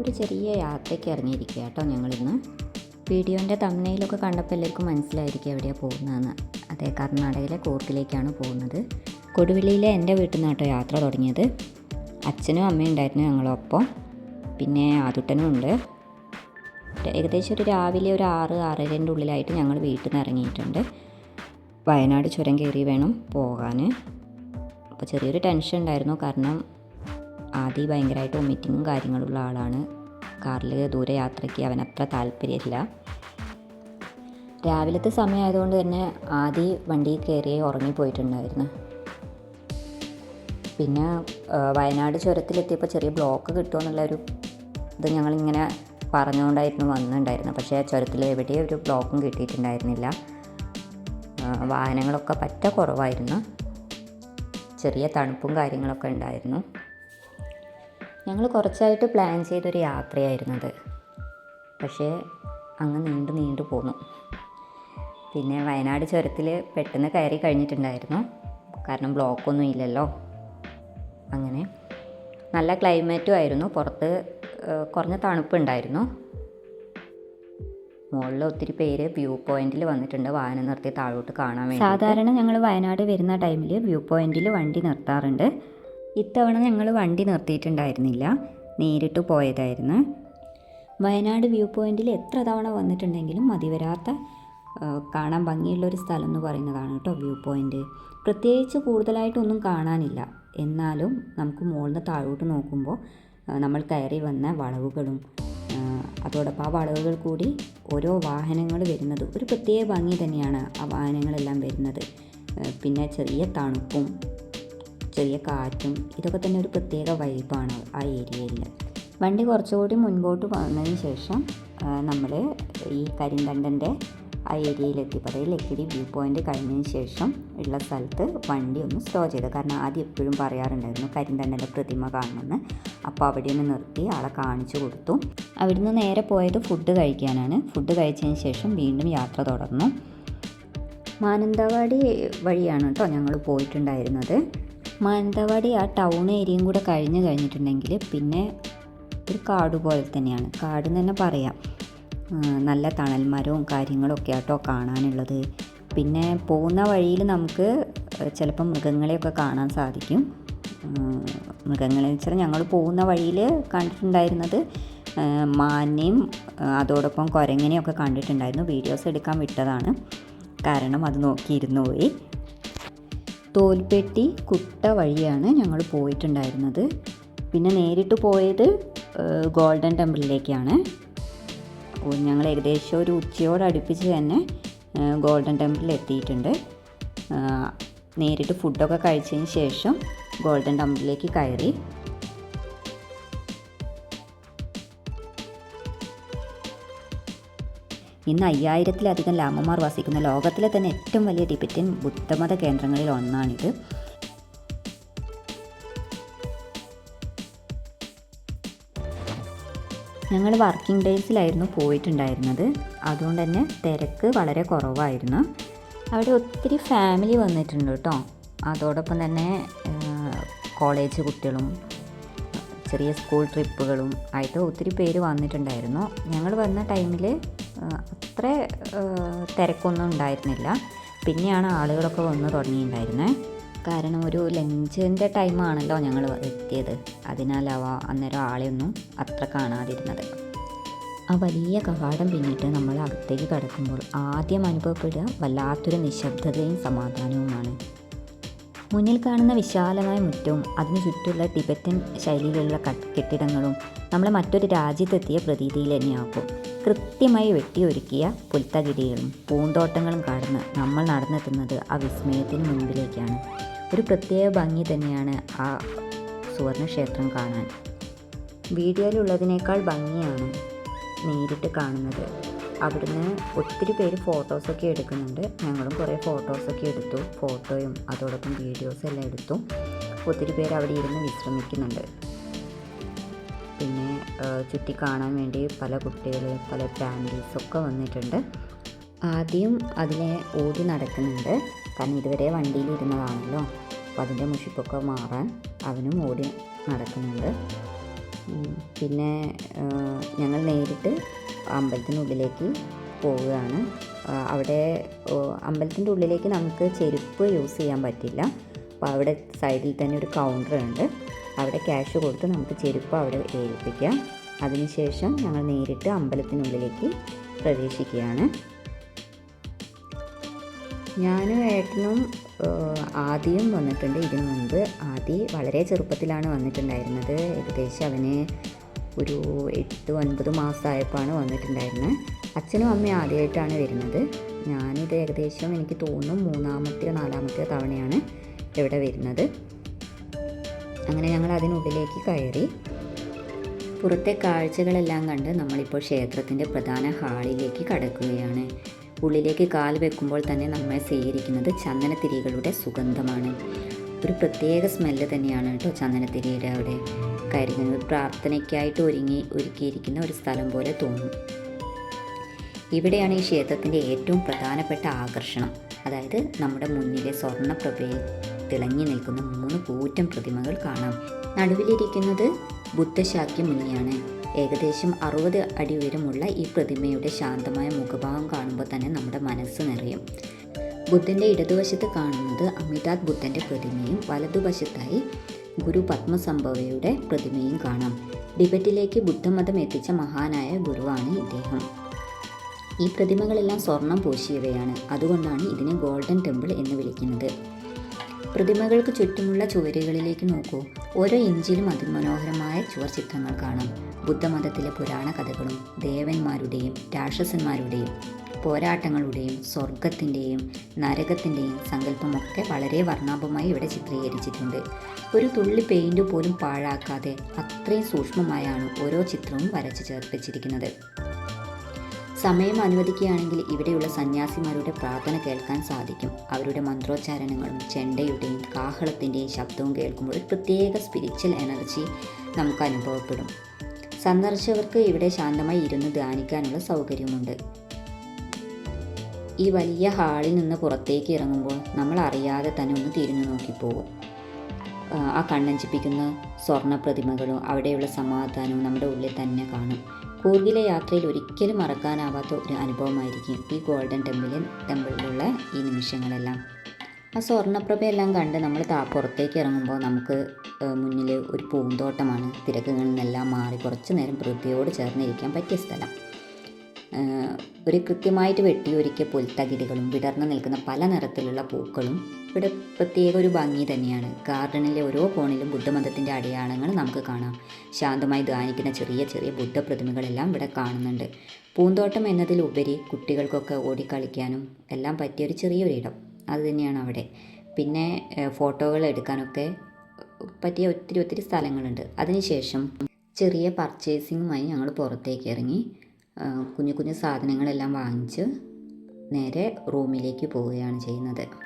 ഒരു ചെറിയ യാത്രയ്ക്ക് ഇറങ്ങിയിരിക്കുക കേട്ടോ ഞങ്ങളിന്ന്. വീഡിയോന്റെ തമ്മനയിലൊക്കെ കണ്ടപ്പോൾ എല്ലാവർക്കും മനസ്സിലായിരിക്കും എവിടെയാണ് പോകുന്നതെന്ന്. അതെ കർണാടകയിലെ കൂർക്കിലേക്കാണ് പോകുന്നത്. കൊടുവള്ളിയിലെ എന്റെ വീട്ടിൽ നിന്ന് കേട്ടോ യാത്ര തുടങ്ങിയത്. അച്ഛനും അമ്മയും ഉണ്ടായിരുന്നു ഞങ്ങളൊപ്പം. പിന്നെ ആതുട്ടനും ഉണ്ട്. ഏകദേശം ഒരു രാവിലെ ഒരു ആറ് ആറരന്റെ ഉള്ളിലായിട്ട് ഞങ്ങൾ വീട്ടിൽ നിന്ന് ഇറങ്ങിയിട്ടുണ്ട്. വയനാട് ചുരം കയറി വേണം പോകാൻ. അപ്പോൾ ചെറിയൊരു ടെൻഷൻ ഉണ്ടായിരുന്നു. കാരണം ആദ്യം ഭയങ്കരമായിട്ട് വൊമിറ്റിങ്ങും കാര്യങ്ങളുള്ള ആളാണ്. കാറിൽ ദൂരയാത്രയ്ക്ക് അവൻ അത്ര താല്പര്യമില്ല. രാവിലത്തെ സമയമായതുകൊണ്ട് തന്നെ ആദി വണ്ടിയിൽ കയറി ഉറങ്ങിപ്പോയിട്ടുണ്ടായിരുന്നു. പിന്നെ വയനാട് ചുരത്തിലെത്തിയപ്പോൾ ചെറിയ ബ്ലോക്ക് കിട്ടുമെന്നുള്ളൊരു ഇത് ഞങ്ങളിങ്ങനെ പറഞ്ഞുകൊണ്ടായിരുന്നു വന്നിട്ടുണ്ടായിരുന്നത്. പക്ഷേ ചുരത്തിൽ എവിടെയും ഒരു ബ്ലോക്കും കിട്ടിയിട്ടുണ്ടായിരുന്നില്ല. വാഹനങ്ങളൊക്കെ പറ്റ കുറവായിരുന്നു. ചെറിയ തണുപ്പും കാര്യങ്ങളൊക്കെ ഉണ്ടായിരുന്നു. ഞങ്ങൾ കുറച്ചായിട്ട് പ്ലാൻ ചെയ്തൊരു യാത്രയായിരുന്നത്. പക്ഷേ അങ്ങ് നീണ്ടു നീണ്ടു പോന്നു. പിന്നെ വയനാട് ചുരത്തിൽ പെട്ടെന്ന് കയറി കഴിഞ്ഞിട്ടുണ്ടായിരുന്നു. കാരണം ബ്ലോക്കൊന്നും ഇല്ലല്ലോ. അങ്ങനെ നല്ല ക്ലൈമറ്റും ആയിരുന്നു. പുറത്ത് കുറഞ്ഞ തണുപ്പുണ്ടായിരുന്നു. മുകളിൽ ഒത്തിരി പേര് വ്യൂ പോയിന്റിൽ വന്നിട്ടുണ്ട്. വാഹനം നിർത്തി താഴോട്ട് കാണാൻ വേണ്ടി സാധാരണ ഞങ്ങൾ വയനാട് വരുന്ന ടൈമിൽ വ്യൂ പോയിന്റിൽ വണ്ടി നിർത്താറുണ്ട്. ഇത്തവണ ഞങ്ങൾ വണ്ടി നിർത്തിയിട്ടുണ്ടായിരുന്നില്ല. നേരിട്ട് പോയതായിരുന്നു. വയനാട് വ്യൂ പോയിന്റിൽ എത്ര തവണ വന്നിട്ടുണ്ടെങ്കിലും മതിവരാത്ത വരാത്ത കാണാൻ ഭംഗിയുള്ളൊരു സ്ഥലം എന്ന് പറയുന്നതാണ് കേട്ടോ വ്യൂ പോയിന്റ്. പ്രത്യേകിച്ച് കൂടുതലായിട്ടൊന്നും കാണാനില്ല. എന്നാലും നമുക്ക് മുകളിൽ താഴോട്ട് നോക്കുമ്പോൾ നമ്മൾ കയറി വന്ന വളവുകളും അതോടൊപ്പം ആ വളവുകൾ കൂടി ഓരോ വാഹനങ്ങൾ വരുന്നത് ഒരു പ്രത്യേക ഭംഗി തന്നെയാണ് ആ വാഹനങ്ങളെല്ലാം വരുന്നത്. പിന്നെ ചെറിയ തണുപ്പും ചെറിയ കാറ്റും ഇതൊക്കെ തന്നെ ഒരു പ്രത്യേക വൈബാണ് ആ ഏരിയയിൽ. വണ്ടി കുറച്ചുകൂടി മുൻപോട്ട് വന്നതിന് ശേഷം നമ്മൾ ഈ കരിന്തണ്ടന്റെ ആ ഏരിയയിലെത്തിയപ്പോൾ അതായത് ലക്കിടി വ്യൂ പോയിന്റ് കഴിഞ്ഞതിന് ശേഷം ഉള്ള സ്ഥലത്ത് വണ്ടി ഒന്ന് സ്റ്റോ ചെയ്തു. കാരണം ആദ്യം എപ്പോഴും പറയാറുണ്ടായിരുന്നു കരിന്തണ്ടന്റെ പ്രതിമ കാണുമെന്ന് അപ്പോൾ അവിടെ നിന്ന് നിർത്തി ആളെ കാണിച്ചു കൊടുത്തു. അവിടെ നിന്ന് നേരെ പോയത് ഫുഡ് കഴിക്കാനാണ്. ഫുഡ് കഴിച്ചതിന് ശേഷം വീണ്ടും യാത്ര തുടർന്നു. മാനന്തവാടി വഴിയാണ് കേട്ടോ ഞങ്ങൾ പോയിട്ടുണ്ടായിരുന്നത്. മാനന്തവാടി ആ ടൗൺ ഏരിയയും കൂടെ കഴിഞ്ഞ് കഴിഞ്ഞിട്ടുണ്ടെങ്കിൽ പിന്നെ ഒരു കാട് പോലെ തന്നെയാണ്. കാട് തന്നെ പറയാം. നല്ല തണൽമരവും കാര്യങ്ങളൊക്കെ ആട്ടോ കാണാനുള്ളത്. പിന്നെ പോകുന്ന വഴിയിൽ നമുക്ക് ചിലപ്പോൾ മൃഗങ്ങളെയൊക്കെ കാണാൻ സാധിക്കും. മൃഗങ്ങളെ വെച്ചാൽ ഞങ്ങൾ പോകുന്ന വഴിയിൽ കണ്ടിട്ടുണ്ടായിരുന്നത് മാനേയും അതോടൊപ്പം കുരങ്ങനെയൊക്കെ കണ്ടിട്ടുണ്ടായിരുന്നു. വീഡിയോസ് എടുക്കാൻ വിട്ടതാണ്. കാരണം അത് നോക്കിയിരുന്നു പോയി. തോൽപ്പെട്ടി കുട്ട വഴിയാണ് ഞങ്ങൾ പോയിട്ടുണ്ടായിരുന്നത്. പിന്നെ നേരിട്ട് പോയത് ഗോൾഡൻ ടെമ്പിളിലേക്കാണ്. ഞങ്ങൾ ഏകദേശം ഒരു ഉച്ചയോട് അടുപ്പിച്ച് തന്നെ ഗോൾഡൻ ടെമ്പിളിൽ എത്തിയിട്ടുണ്ട്. നേരിട്ട് ഫുഡൊക്കെ കഴിച്ചതിന് ശേഷം ഗോൾഡൻ ടെമ്പിളിലേക്ക് കയറി. ഇന്ന് അയ്യായിരത്തിലധികം ലാമമാർ വസിക്കുന്ന ലോകത്തിലെ തന്നെ ഏറ്റവും വലിയ ടിബറ്റൻ ബുദ്ധമത കേന്ദ്രങ്ങളിൽ ഒന്നാണിത്. ഞങ്ങൾ വർക്കിംഗ് ഡേയ്സിലായിരുന്നു പോയിട്ടുണ്ടായിരുന്നത്. അതുകൊണ്ട് തന്നെ തിരക്ക് വളരെ കുറവായിരുന്നു. അവിടെ ഒത്തിരി ഫാമിലി വന്നിട്ടുണ്ട് കേട്ടോ. അതോടൊപ്പം തന്നെ കോളേജ് കുട്ടികളും ചെറിയ സ്കൂൾ ട്രിപ്പുകളും ആയിട്ട് ഒത്തിരി പേര് വന്നിട്ടുണ്ടായിരുന്നു. ഞങ്ങൾ വന്ന ടൈമിൽ അത്ര തിരക്കൊന്നും ഉണ്ടായിരുന്നില്ല. പിന്നെയാണ് ആളുകളൊക്കെ വന്ന് തുടങ്ങിയിട്ടുണ്ടായിരുന്നത് കാരണം ഒരു ലഞ്ചിന്റെ ടൈമാണല്ലോ ഞങ്ങൾ എത്തിയത്. അതിനാലാവ അന്നേരം ആളെയൊന്നും അത്ര കാണാതിരുന്നത്. ആ വലിയ കവാടം പിന്നിട്ട് നമ്മൾ അകത്തേക്ക് കടക്കുമ്പോൾ ആദ്യം അനുഭവപ്പെടുക വല്ലാത്തൊരു നിശബ്ദതയും സമാധാനവുമാണ്. മുന്നിൽ കാണുന്ന വിശാലമായ മുറ്റവും അതിനു ചുറ്റുമുള്ള ടിബറ്റൻ ശൈലിയിലുള്ള കട്ട് കെട്ടിടങ്ങളും നമ്മളെ മറ്റൊരു രാജ്യത്തെത്തിയ പ്രതീതിയിൽ തന്നെയാക്കും. കൃത്യമായി വെട്ടിയൊരുക്കിയ പുൽത്തകിടികളും പൂന്തോട്ടങ്ങളും കടന്ന് നമ്മൾ നടന്നെത്തുന്നത് ആ വിസ്മയത്തിന് മുൻപിലേക്കാണ്. ഒരു പ്രത്യേക ഭംഗി തന്നെയാണ് ആ സുവർണക്ഷേത്രം കാണാൻ. വീഡിയോയിലുള്ളതിനേക്കാൾ ഭംഗിയാണ് നേരിട്ട് കാണുന്നത്. അവിടുന്ന് ഒത്തിരി പേര് ഫോട്ടോസൊക്കെ എടുക്കുന്നുണ്ട്. ഞങ്ങളും കുറേ ഫോട്ടോസൊക്കെ എടുത്തു. ഫോട്ടോയും അതോടൊപ്പം വീഡിയോസും എല്ലാം എടുത്തു. ഒത്തിരി പേര് അവിടെ ഇരുന്ന് വിശ്രമിക്കുന്നുണ്ട്. പിന്നെ ചുറ്റി കാണാൻ വേണ്ടി പല കുട്ടികൾ പല ഫാമിലീസൊക്കെ വന്നിട്ടുണ്ട്. ആദ്യം അതിനെ ഓടി നടക്കുന്നുണ്ട്. കാരണം ഇതുവരെ വണ്ടിയിൽ ഇരുന്നതാണല്ലോ. അപ്പോൾ അതിന്റെ മുഷിപ്പൊക്കെ മാറാൻ അവനും ഓടി നടക്കുന്നുണ്ട്. പിന്നെ ഞങ്ങൾ നേരിട്ട് അമ്പലത്തിനുള്ളിലേക്ക് പോവുകയാണ്. അവിടെ അമ്പലത്തിന്റെ ഉള്ളിലേക്ക് നമുക്ക് ചെരുപ്പ് യൂസ് ചെയ്യാൻ പറ്റില്ല. അപ്പോൾ അവിടെ സൈഡിൽ തന്നെ ഒരു കൗണ്ടർ ഉണ്ട്. അവിടെ ക്യാഷ് കൊടുത്ത് നമുക്ക് ചെരുപ്പ് അവിടെ ഏൽപ്പിക്കാം. അതിനുശേഷം ഞങ്ങൾ നേരിട്ട് അമ്പലത്തിനുള്ളിലേക്ക് പ്രവേശിക്കുകയാണ്. ഞാനും ഏട്ടനും ആദ്യം വന്നിട്ടുണ്ട്. ഇതിനു മുൻപ് ആദി വളരെ ചെറുപ്പത്തിലാണ് വന്നിട്ടുണ്ടായിരുന്നത്. ഏകദേശം അവന് ഒരു എട്ട് ഒൻപത് മാസമായപ്പോഴാണ് വന്നിട്ടുണ്ടായിരുന്നത്. അച്ഛനും അമ്മയും ആദ്യമായിട്ടാണ് വരുന്നത്. ഞാനിത് ഏകദേശം എനിക്ക് തോന്നുന്നു മൂന്നാമത്തെയോ നാലാമത്തെയോ തവണയാണ് ഇവിടെ വരുന്നത്. അങ്ങനെ ഞങ്ങൾ അതിനുള്ളിലേക്ക് കയറി. പുറത്തെ കാഴ്ചകളെല്ലാം കണ്ട് നമ്മളിപ്പോൾ ക്ഷേത്രത്തിന്റെ പ്രധാന ഹാളിലേക്ക് കടക്കുകയാണ്. ഉള്ളിലേക്ക് കാൽ വെക്കുമ്പോൾ തന്നെ നമ്മെ സ്വീകരിക്കുന്നത് ചന്ദനത്തിരികളുടെ സുഗന്ധമാണ്. ഒരു പ്രത്യേക സ്മെല്ല് തന്നെയാണ് കേട്ടോ ചന്ദനത്തിരിയുടെ അവിടെ. കരുതുന്നത് പ്രാർത്ഥനയ്ക്കായിട്ട് ഒരുങ്ങി ഒരുക്കിയിരിക്കുന്ന ഒരു സ്ഥലം പോലെ തോന്നും. ഇവിടെയാണ് ഈ ക്ഷേത്രത്തിന്റെ ഏറ്റവും പ്രധാനപ്പെട്ട ആകർഷണം. അതായത് നമ്മുടെ മുന്നിലെ സ്വർണ സ്വർണപ്രഭയിൽ. തിളങ്ങി നിൽക്കുന്ന മൂന്ന് കൂറ്റൻ പ്രതിമകൾ കാണാം. നടുവിലിരിക്കുന്നത് ബുദ്ധശാക്യ മുനിയാണ്. ഏകദേശം അറുപത് അടി ഉയരമുള്ള ഈ പ്രതിമയുടെ ശാന്തമായ മുഖഭാവം കാണുമ്പോൾ തന്നെ നമ്മുടെ മനസ്സ് നിറയും. ബുദ്ധന്റെ ഇടതുവശത്ത് കാണുന്നത് അമിതാഭ് ബുദ്ധന്റെ പ്രതിമയും വലതുവശത്തായി ഗുരു പത്മസംഭവയുടെ പ്രതിമയും കാണാം. ടിബറ്റിലേക്ക് ബുദ്ധമതം എത്തിച്ച മഹാനായ ഗുരുവാണ് ഇദ്ദേഹം. ഈ പ്രതിമകളെല്ലാം സ്വർണം പൂശിയവയാണ്. അതുകൊണ്ടാണ് ഇതിനെ ഗോൾഡൻ ടെമ്പിൾ എന്ന് വിളിക്കുന്നത്. പ്രതിമകൾക്ക് ചുറ്റുമുള്ള ചുവരുകളിലേക്ക് നോക്കൂ. ഓരോ ഇഞ്ചിലും അതിമനോഹരമായ ചുവർ ചിത്രങ്ങൾ കാണാം. ബുദ്ധമതത്തിലെ പുരാണ കഥകളും ദേവന്മാരുടെയും രാക്ഷസന്മാരുടെയും പോരാട്ടങ്ങളുടെയും സ്വർഗത്തിന്റെയും നരകത്തിന്റെയും സങ്കല്പമൊക്കെ വളരെ വർണാഭമായി ഇവിടെ ചിത്രീകരിച്ചിട്ടുണ്ട്. ഒരു തുള്ളി പെയിന്റ് പോലും പാഴാക്കാതെ അത്രയും സൂക്ഷ്മമായാണ് ഓരോ ചിത്രവും വരച്ചു ചേർപ്പിച്ചിരിക്കുന്നത്. സമയം അനുവദിക്കുകയാണെങ്കിൽ ഇവിടെയുള്ള സന്യാസിമാരുടെ പ്രാർത്ഥന കേൾക്കാൻ സാധിക്കും. അവരുടെ മന്ത്രോച്ചാരണങ്ങളും ചെണ്ടയുടെയും കാഹളത്തിന്റെയും ശബ്ദവും കേൾക്കുമ്പോൾ ഒരു പ്രത്യേക സ്പിരിച്വൽ എനർജി നമുക്ക് അനുഭവപ്പെടും. സന്ദർശകർക്ക് ഇവിടെ ശാന്തമായി ഇരുന്ന് ധ്യാനിക്കാനുള്ള സൗകര്യമുണ്ട്. ഈ വലിയ ഹാളിൽ നിന്ന് പുറത്തേക്ക് ഇറങ്ങുമ്പോൾ നമ്മൾ അറിയാതെ തന്നെ ഒന്ന് തിരിഞ്ഞു നോക്കിപ്പോകും. ആ, കണ്ണഞ്ചിപ്പിക്കുന്ന സ്വർണ പ്രതിമകളും അവിടെയുള്ള സമാധാനവും നമ്മുടെ ഉള്ളിൽ തന്നെ കാണും. കൂർഗിലെ യാത്രയിൽ ഒരിക്കലും മറക്കാനാവാത്ത ഒരു അനുഭവമായിരിക്കും ഈ ഗോൾഡൻ ടെമ്പിളിൽ ടെമ്പിളിലുള്ള ഈ നിമിഷങ്ങളെല്ലാം. ആ സ്വർണപ്രഭയെല്ലാം കണ്ട് നമ്മൾ താ പുറത്തേക്ക് ഇറങ്ങുമ്പോൾ നമുക്ക് മുന്നിൽ ഒരു പൂന്തോട്ടമാണ്. തിരക്കുകളിൽ നിന്നെല്ലാം മാറി കുറച്ച് നേരം പ്രകൃതിയോട് ചേർന്നിരിക്കാൻ പറ്റിയ സ്ഥലം. ഒരു കൃത്യമായിട്ട് വെട്ടിയൊരുക്കിയ പുൽത്തകിടികളും വിടർന്നു നിൽക്കുന്ന പല നിറത്തിലുള്ള പൂക്കളും ഇവിടെ പ്രത്യേക ഒരു ഭംഗി തന്നെയാണ്. ഗാർഡനിലെ ഓരോ കോണിലും ബുദ്ധമതത്തിന്റെ അടയാളങ്ങൾ നമുക്ക് കാണാം. ശാന്തമായി ധ്യാനിക്കുന്ന ചെറിയ ചെറിയ ബുദ്ധ പ്രതിമകളെല്ലാം ഇവിടെ കാണുന്നുണ്ട്. പൂന്തോട്ടം എന്നതിലുപരി കുട്ടികൾക്കൊക്കെ ഓടിക്കളിക്കാനും എല്ലാം പറ്റിയ ഒരു ചെറിയൊരിടം അത് തന്നെയാണ് അവിടെ. പിന്നെ ഫോട്ടോകൾ എടുക്കാനൊക്കെ പറ്റിയ ഒത്തിരി ഒത്തിരി സ്ഥലങ്ങളുണ്ട്. അതിനുശേഷം ചെറിയ പർച്ചേസിങ്ങുമായി ഞങ്ങൾ പുറത്തേക്ക് ഇറങ്ങി. കുഞ്ഞു കുഞ്ഞു സാധനങ്ങളെല്ലാം വാങ്ങിച്ച് നേരെ റൂമിലേക്ക് പോവുകയാണ് ചെയ്യുന്നത്.